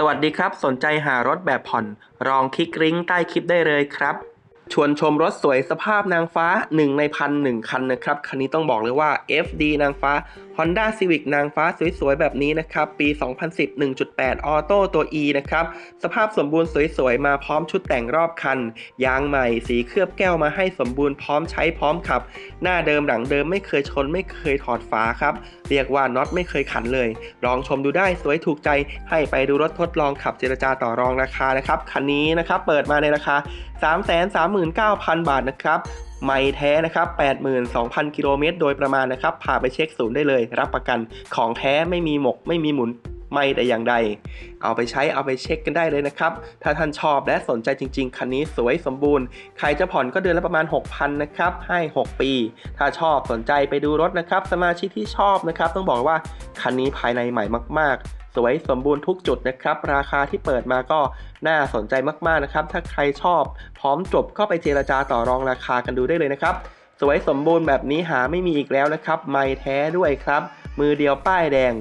สวัสดีครับ สนใจหารถแบบผ่อนลองคลิกลิงก์ใต้คลิปได้เลยครับ ชวนชมรถสวยสภาพนางฟ้า 1 ในพันหนึ่งคันนะครับ คันนี้ต้องบอกเลยว่า FD นางฟ้า Honda Civic นางฟ้าสวยๆ แบบนี้นะครับ ปี 2010 1.8 ออโต้ตัว E นะครับ สภาพสมบูรณ์สวยๆ มาพร้อมชุดแต่งรอบคัน ยางใหม่ สีเคลือบแก้วมาให้สมบูรณ์พร้อมใช้พร้อมขับ หน้าเดิมหลังเดิมไม่เคยชนไม่เคยถอดฝาครับ เรียกว่าน็อตไม่เคยขันเลย ลองชมดูได้สวยถูกใจให้ไปดูรถทดลองขับเจรจาต่อรองราคานะครับคันนี้นะครับเปิดมาในราคา 339,000 บาทนะครับ ไม่แท้นะครับ 82,000 กิโลเมตรโดยประมาณนะครับ พาไปเช็คศูนย์ได้เลย รับประกันของแท้ไม่มีหมก ไม่มีหมุนไม่แต่อย่างใด เอาไปใช้เอาไปเช็คกันได้เลยนะครับ ถ้าท่านชอบและสนใจจริง ๆ คันนี้สวยสมบูรณ์ ใครจะผ่อนก็เดือนละประมาณ 6,000 นะครับ ให้ 6 ปี ถ้าชอบสนใจไปดูรถนะครับ สมาชิกที่ชอบนะครับ ต้องบอกว่าคันนี้ภายในใหม่มาก ๆ วยสมบูรณ์ทุกจุดนะครับ ราคาที่เปิดมาก็น่าสนใจมากๆนะครับ ถ้าใครชอบพร้อมจบก็ไปเจรจาต่อรองราคากันดูได้เลยนะครับ สวยสมบูรณ์แบบนี้หาไม่มีอีกแล้วนะครับ ไม่แท้ด้วยครับ มือเดียวป้ายแดง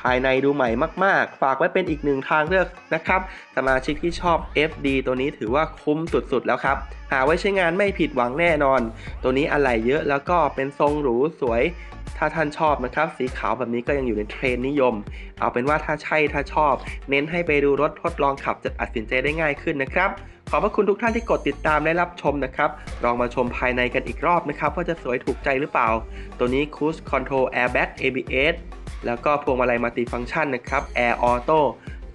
ภายในดูใหม่มาก ๆ ฝากไว้เป็นอีกหนึ่งทางเลือกนะครับ สมาชิกที่ชอบ FD ตัวนี้ถือว่าคุ้มสุด ๆ แล้วครับ หาไว้ใช้งานไม่ผิดหวังแน่นอน ตัวนี้อะไหล่เยอะแล้วก็เป็นทรงหรูสวย ถ้าท่านชอบนะครับ สีขาวแบบนี้ก็ยังอยู่ในเทรนนิยม เอาเป็นว่าถ้าใช่ถ้าชอบ เน้นให้ไปดูรถทดลองขับจะตัดสินใจได้ง่ายขึ้นนะครับขอบพระคุณทุกท่านที่กดติดตามและรับชมนะครับ ลองมาชมภายในกันอีกรอบนะครับ ว่าจะสวยถูกใจหรือเปล่า ตัวนี้ Cruise Control Airbag ABS แล้วก็พวงมาลัยมัลติฟังก์ชันนะครับ Air Auto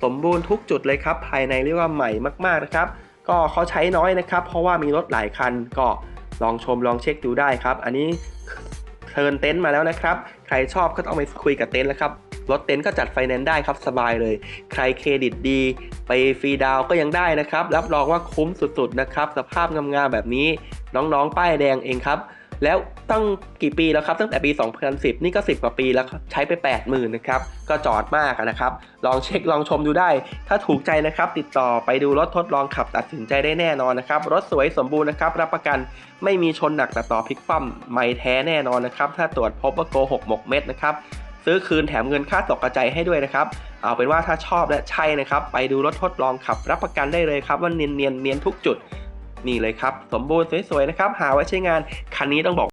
สมบูรณ์ทุกจุดเลยครับ ภายในเรียกว่าใหม่มากๆนะครับ ก็เขาใช้น้อยนะครับ เพราะว่ามีรถหลายคันก็ลองชมลองเช็คดูได้ครับ อันนี้เทิร์นเต็นท์มาแล้วนะครับ ใครชอบก็ต้องไปคุยกับเต็นท์แล้วครับรถเต็นท์ก็จัดไฟแนนซ์ได้ครับสบายเลย ใครเครดิตดี ไปฟรีดาวก็ยังได้นะครับ รับรองว่าคุ้มสุดๆนะครับ สภาพงามๆแบบนี้น้องๆ ป้ายแดงเองครับ แล้วตั้งกี่ปีแล้วครับตั้งแต่ปี 2010 นี่ก็ 10 กว่าปีแล้วใช้ไป 80,000นะครับก็จอดมากนะครับ ลองเช็คลองชมดูได้ ถ้าถูกใจนะครับ ติดต่อไปดูรถทดลองขับตัดสินใจได้แน่นอนนะครับ รถสวยสมบูรณ์นะครับ รับประกันไม่มีชนหนักแต่ต่อพลิกคว่ำไม่แท้แน่นอนนะครับ ถ้าตรวจพบว่าโกหกหมกเม็ดนะครับซื้อคืนแถมเงินค่าตกกระจายให้ด้วยนะครับ เอาเป็นว่าถ้าชอบและใช่นะครับ ไปดูรถทดลองขับ รับประกันได้เลยครับว่าเนียนเนียนเนียนทุกจุด นี่เลยครับ สมบูรณ์สวยๆนะครับ หาไว้ใช้งาน คันนี้ต้องบอก